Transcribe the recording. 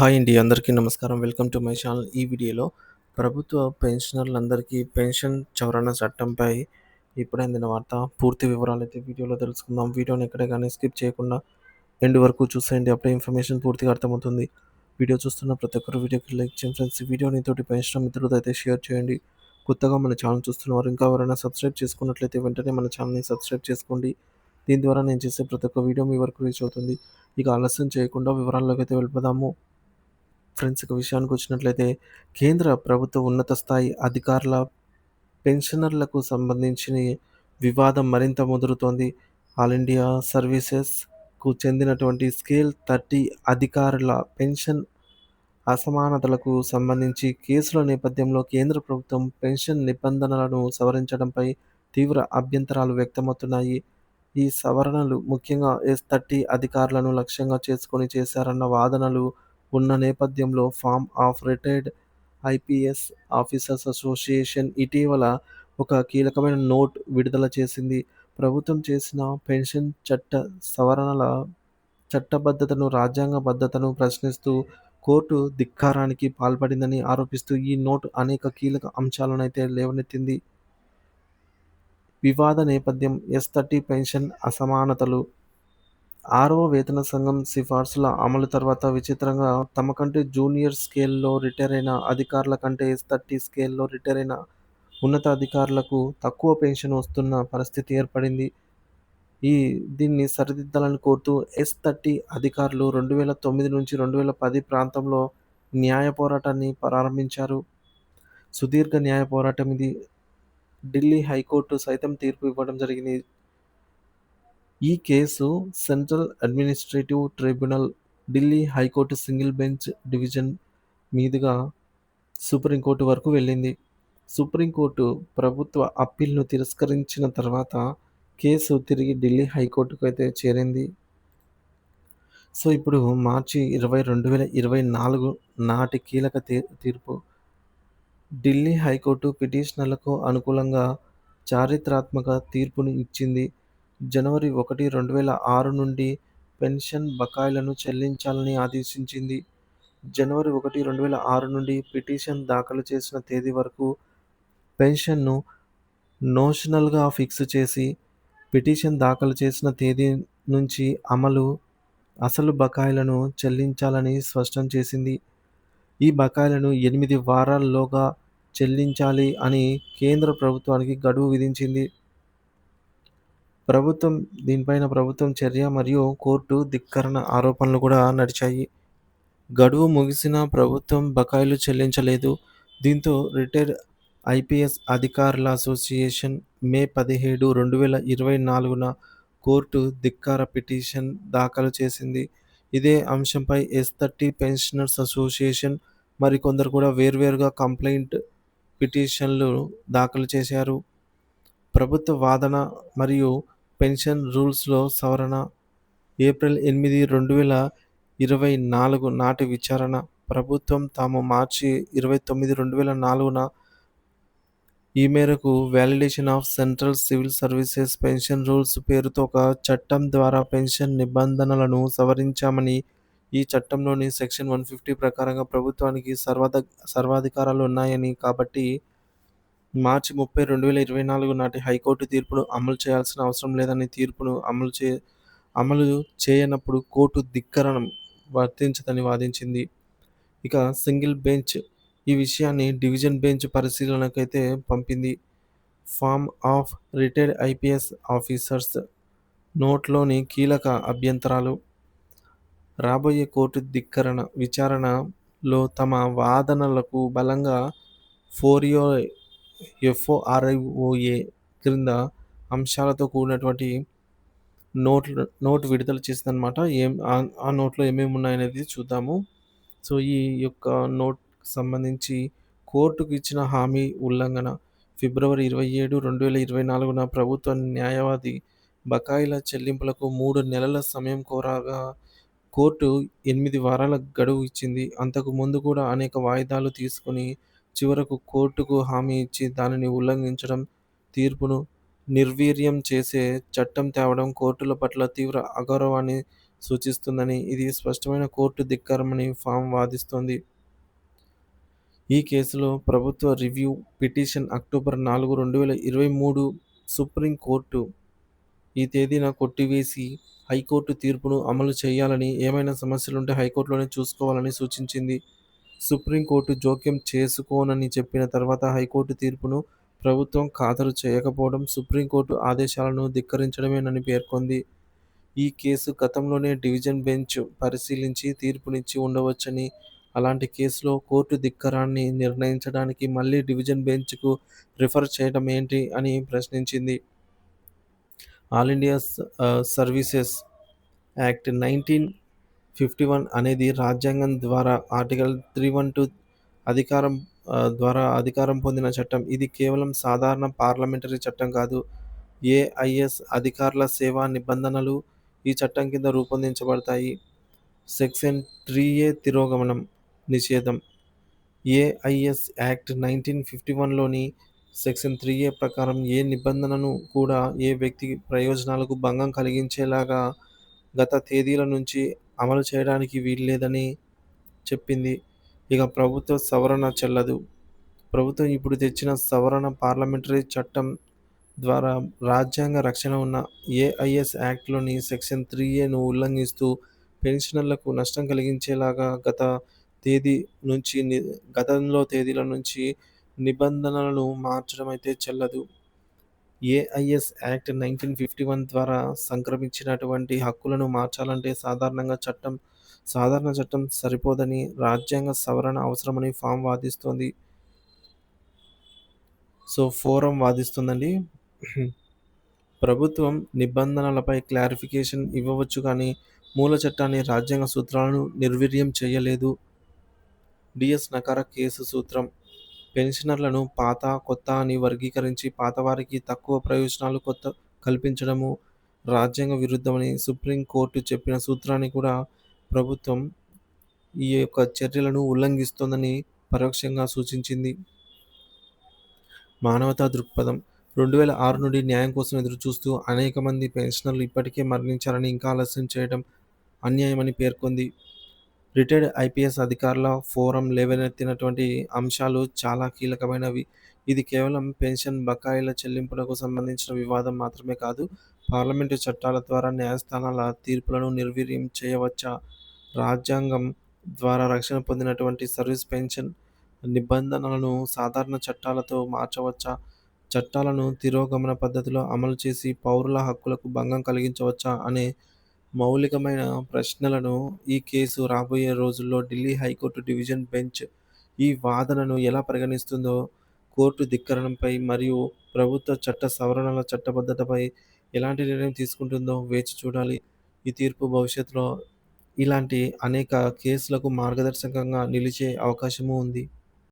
Hi అండి అందరికీ నమస్కారం. Welcome to my channel. ఈ వీడియోలో ప్రభుత్వ పెన్షనర్లందరికీ పెన్షన్ సవరణ చట్టంపై ఇప్పుడే అందిన వార్త. పూర్తి వివరాలు అయితే వీడియోలో తెలుసుకుందాం. వీడియోని ఎక్కడే కానీ స్కిప్ చేయకుండా ఎండ్ వరకు చూసేయండి. అప్పుడే ఇన్ఫర్మేషన్ పూర్తిగా అర్థమవుతుంది. వీడియో చూస్తున్న ప్రతి ఒక్కరు వీడియోకి లైక్ చేయండి ఫ్రెండ్స్. వీడియోని తోటి పెన్షన్ మిత్రులతో అయితే షేర్ చేయండి. కొత్తగా మన ఛానల్ చూస్తున్నవారు ఇంకా ఎవరైనా సబ్స్క్రైబ్ చేసుకున్నట్లయితే వెంటనే మన ఛానల్ని సబ్స్క్రైబ్ చేసుకోండి. దీని ద్వారా నేను చేసే ప్రతి ఒక్క వీడియో మీ వరకు రీచ్ అవుతుంది. ఇక ఆలస్యం చేయకుండా వివరాల్లోకి అయితే వెళ్ళిపోదాము. ఫ్రెండ్స్కి విషయానికి వచ్చినట్లయితే కేంద్ర ప్రభుత్వ ఉన్నత స్థాయి అధికారుల పెన్షనర్లకు సంబంధించిన వివాదం మరింత ముదురుతోంది. ఆల్ ఇండియా సర్వీసెస్కు చెందినటువంటి స్కేల్ థర్టీ అధికారుల పెన్షన్ అసమానతలకు సంబంధించి కేసుల నేపథ్యంలో కేంద్ర ప్రభుత్వం పెన్షన్ నిబంధనలను సవరించడంపై తీవ్ర అభ్యంతరాలు వ్యక్తమవుతున్నాయి. ఈ సవరణలు ముఖ్యంగా ఎస్ థర్టీ అధికారులను లక్ష్యంగా చేసుకొని చేశారన్న వాదనలు ఉన్న నేపథ్యంలో forum of retired IPS officers association ఇటీవల ఒక కీలకమైన నోట్ విడుదల చేసింది. ప్రభుత్వం చేసిన పెన్షన్ చట్ట సవరణల చట్టబద్ధతను రాజ్యాంగబద్ధతను ప్రశ్నిస్తూ కోర్టు ధిక్కారానికి పాల్పడిందని ఆరోపిస్తూ ఈ నోట్ అనేక కీలక అంశాలను అయితే లేవనెత్తింది. వివాద నేపథ్యం ఎస్ థర్టీ పెన్షన్ అసమానతలు ఆరో వేతన సంఘం సిఫార్సుల అమలు తర్వాత విచిత్రంగా తమ కంటే జూనియర్ స్కేల్లో రిటైర్ అయిన అధికారుల కంటే ఎస్ థర్టీ స్కేల్లో రిటైర్ అయిన ఉన్నత అధికారులకు తక్కువ పెన్షన్ వస్తున్న పరిస్థితి ఏర్పడింది. ఈ దీన్ని సరిదిద్దాలని కోరుతూ ఎస్ థర్టీ అధికారులు రెండు వేల తొమ్మిది నుంచి రెండు వేల పది ప్రాంతంలో న్యాయ పోరాటాన్ని ప్రారంభించారు. సుదీర్ఘ న్యాయ పోరాటం ఇది. ఢిల్లీ హైకోర్టు సైతం తీర్పు ఇవ్వడం జరిగింది. ఈ case central administrative tribunal Delhi high court single bench division మీదుగా సుప్రీంకోర్టు వరకు వెళ్ళింది. సుప్రీంకోర్టు ప్రభుత్వ అప్పీల్ను తిరస్కరించిన తర్వాత కేసు తిరిగి ఢిల్లీ హైకోర్టుకు అయితే చేరింది. సో ఇప్పుడు మార్చి ఇరవై రెండు వేల ఇరవై నాలుగు నాటి కీలక తీర్పు. ఢిల్లీ హైకోర్టు పిటిషనర్లకు అనుకూలంగా చారిత్రాత్మక తీర్పును ఇచ్చింది. జనవరి ఒకటి రెండు వేల ఆరు నుండి పెన్షన్ బకాయిలను చెల్లించాలని ఆదేశించింది. జనవరి ఒకటి రెండు వేల ఆరు నుండి పిటిషన్ దాఖలు చేసిన తేదీ వరకు పెన్షన్ను నోషనల్గా ఫిక్స్ చేసి పిటిషన్ దాఖలు చేసిన తేదీ నుంచి అమలు అసలు బకాయిలను చెల్లించాలని స్పష్టం చేసింది. ఈ బకాయిలను ఎనిమిది వారాల్లోగా చెల్లించాలి అని కేంద్ర ప్రభుత్వానికి గడువు విధించింది. ప్రభుత్వం దీనిపైన ప్రభుత్వం చర్య మరియు కోర్టు ధిక్కరణ ఆరోపణలు కూడా నడిచాయి. గడువు ముగిసిన ప్రభుత్వం బకాయిలు చెల్లించలేదు. దీంతో రిటైర్డ్ ఐపీఎస్ అధికారుల అసోసియేషన్ మే పదిహేడు రెండు వేల ఇరవై నాలుగున కోర్టు ధిక్కార పిటిషన్ దాఖలు చేసింది. ఇదే అంశంపై ఎస్ థర్టీ పెన్షనర్స్ అసోసియేషన్ మరికొందరు కూడా వేర్వేరుగా కంప్లైంట్ పిటిషన్లు దాఖలు చేశారు. ప్రభుత్వ వాదన మరియు పెన్షన్ రూల్స్లో సవరణ ఏప్రిల్ ఎనిమిది రెండు వేల ఇరవై నాలుగు నాటి విచారణ. ప్రభుత్వం తాము మార్చి ఇరవై తొమ్మిది రెండు వేల నాలుగున ఈ మేరకు validation of central civil services pension rules పేరుతో ఒక చట్టం ద్వారా పెన్షన్ నిబంధనలను సవరించామని ఈ చట్టంలోని సెక్షన్ వన్ ఫిఫ్టీ ప్రకారంగా ప్రభుత్వానికి సర్వాధ సర్వాధికారాలు ఉన్నాయని కాబట్టి మార్చి ముప్పై రెండు వేల ఇరవై నాలుగు నాటి హైకోర్టు తీర్పును అమలు చేయాల్సిన అవసరం లేదని తీర్పును అమలు చే అమలు చేయనప్పుడు కోర్టు ధిక్కరణం వర్తించదని వాదించింది. ఇక సింగిల్ బెంచ్ ఈ విషయాన్ని డివిజన్ బెంచ్ పరిశీలనకైతే పంపింది. Forum of retired IPS officers నోట్లోని కీలక అభ్యంతరాలు. రాబోయే కోర్టు ధిక్కరణ విచారణలో తమ వాదనలకు బలంగా ఫోరియో ఎఫ్ఓఆర్ఐఓఏ క్రింద అంశాలతో కూడినటువంటి నోట్ నోట్ విడుదల చేసిందనమాట ఏం ఆ నోట్లో ఏమేమి ఉన్నాయనేది చూద్దాము. సో ఈ యొక్క నోట్ సంబంధించి కోర్టుకు ఇచ్చిన హామీ ఉల్లంఘన ఫిబ్రవరి ఇరవై ఏడు రెండు వేల ఇరవై నాలుగున ప్రభుత్వ న్యాయవాది బకాయిల చెల్లింపులకు మూడు నెలల సమయం కోరాగా కోర్టు ఎనిమిది వారాల గడువు ఇచ్చింది. అంతకు ముందు కూడా అనేక వాయిదాలు తీసుకుని చివరకు కోర్టుకు హామీ ఇచ్చి దానిని ఉల్లంఘించడం తీర్పును నిర్వీర్యం చేసే చట్టం తేవడం కోర్టుల పట్ల తీవ్ర అగౌరవాన్ని సూచిస్తుందని, ఇది స్పష్టమైన కోర్టు ధిక్కారమని ఫామ్ వాదిస్తోంది. ఈ కేసులో ప్రభుత్వ రివ్యూ పిటిషన్ అక్టోబర్ నాలుగు, రెండు వేల ఇరవై మూడు సుప్రీంకోర్టు ఈ తేదీన కొట్టివేసి, హైకోర్టు తీర్పును అమలు చేయాలని, ఏమైనా సమస్యలుంటే హైకోర్టులోనే చూసుకోవాలని సూచించింది. సుప్రీంకోర్టు జోక్యం చేసుకోనని చెప్పిన తర్వాత హైకోర్టు తీర్పును ప్రభుత్వం ఖాతరు చేయకపోవడం సుప్రీంకోర్టు ఆదేశాలను ధిక్కరించడమేనని పేర్కొంది. ఈ కేసు గతంలోనే డివిజన్ బెంచ్ పరిశీలించి తీర్పునిచ్చి ఉండవచ్చని, అలాంటి కేసులో కోర్టు ధిక్కరాన్ని నిర్ణయించడానికి మళ్ళీ డివిజన్ బెంచ్కు రిఫర్ చేయడం ఏంటి అని ప్రశ్నించింది. All India services act nineteen fifty one అనేది రాజ్యాంగం ద్వారా ఆర్టికల్ త్రీ వన్ టూ అధికారం ద్వారా అధికారం పొందిన చట్టం. ఇది కేవలం సాధారణ పార్లమెంటరీ చట్టం కాదు. ఏఐఎస్ అధికారుల సేవా నిబంధనలు ఈ చట్టం కింద రూపొందించబడతాయి. సెక్షన్ త్రీ ఏ తిరోగమనం నిషేధం ఏఐఎస్ యాక్ట్ నైన్టీన్ ఫిఫ్టీ వన్లోని సెక్షన్ త్రీ ఏ ప్రకారం ఏ నిబంధనను కూడా ఏ వ్యక్తి ప్రయోజనాలకు భంగం కలిగించేలాగా గత తేదీల నుంచి అమలు చేయడానికి వీల్లేదని చెప్పింది. ఇక ప్రభుత్వ సవరణ చెల్లదు. ప్రభుత్వం ఇప్పుడు తెచ్చిన సవరణ పార్లమెంటరీ చట్టం ద్వారా రాజ్యాంగ రక్షణ ఉన్న ఏఐఎస్ యాక్ట్లోని సెక్షన్ త్రీ ఏను ఉల్లంఘిస్తూ పెన్షనర్లకు నష్టం కలిగించేలాగా గత తేదీ నుంచి గతంలో తేదీల నుంచి నిబంధనలను మార్చడమైతే చెల్లదు. AIS act nineteen fifty one ద్వారా సంక్రమించినటువంటి హక్కులను మార్చాలంటే సాధారణంగా చట్టం సాధారణ చట్టం సరిపోదని, రాజ్యాంగ సవరణ అవసరమని ఫామ్ వాదిస్తోంది. సో, ఫోరం వాదిస్తుందండి. ప్రభుత్వం నిబంధనలపై క్లారిఫికేషన్ ఇవ్వవచ్చు కానీ మూల చట్టాన్ని, రాజ్యాంగ సూత్రాలను నిర్వీర్యం చేయలేదు. డిఎస్ నకార కేసు సూత్రం పెన్షనర్లను పాత, కొత్త అని వర్గీకరించి పాతవారికి తక్కువ ప్రయోజనాలు కొత్త కల్పించడము రాజ్యాంగ విరుద్ధమని సుప్రీంకోర్టు చెప్పిన సూత్రాన్ని కూడా ప్రభుత్వం ఈ యొక్క చర్యలను ఉల్లంఘిస్తోందని పరోక్షంగా సూచించింది. మానవతా దృక్పథం రెండు వేల ఆరు నుండి న్యాయం కోసం ఎదురుచూస్తూ అనేక మంది పెన్షనర్లు ఇప్పటికే మరణించారని ఇంకా ఆలస్యం చేయడం అన్యాయమని పేర్కొంది. రిటైర్డ్ ఐపీఎస్ అధికారుల ఫోరం లేవనెత్తినటువంటి అంశాలు చాలా కీలకమైనవి. ఇది కేవలం పెన్షన్ బకాయిల చెల్లింపులకు సంబంధించిన వివాదం మాత్రమే కాదు. పార్లమెంటు చట్టాల ద్వారా న్యాయస్థానాల తీర్పులను నిర్వీర్యం చేయవచ్చా? రాజ్యాంగం ద్వారా రక్షణ పొందినటువంటి సర్వీస్ పెన్షన్ నిబంధనలను సాధారణ చట్టాలతో మార్చవచ్చా? చట్టాలను తిరోగమన పద్ధతిలో అమలు చేసి పౌరుల హక్కులకు భంగం కలిగించవచ్చా? అనే మౌలికమైన ప్రశ్నలను ఈ కేసు రాబోయే రోజుల్లో ఢిల్లీ హైకోర్టు డివిజన్ బెంచ్ ఈ వాదనను ఎలా పరిగణిస్తుందో, కోర్టు ధిక్కరణపై మరియు ప్రభుత్వ చట్ట సవరణల చట్టబద్ధతపై ఎలాంటి నిర్ణయం తీసుకుంటుందో వేచి చూడాలి. ఈ తీర్పు భవిష్యత్తులో ఇలాంటి అనేక కేసులకు మార్గదర్శకంగా నిలిచే అవకాశము ఉంది.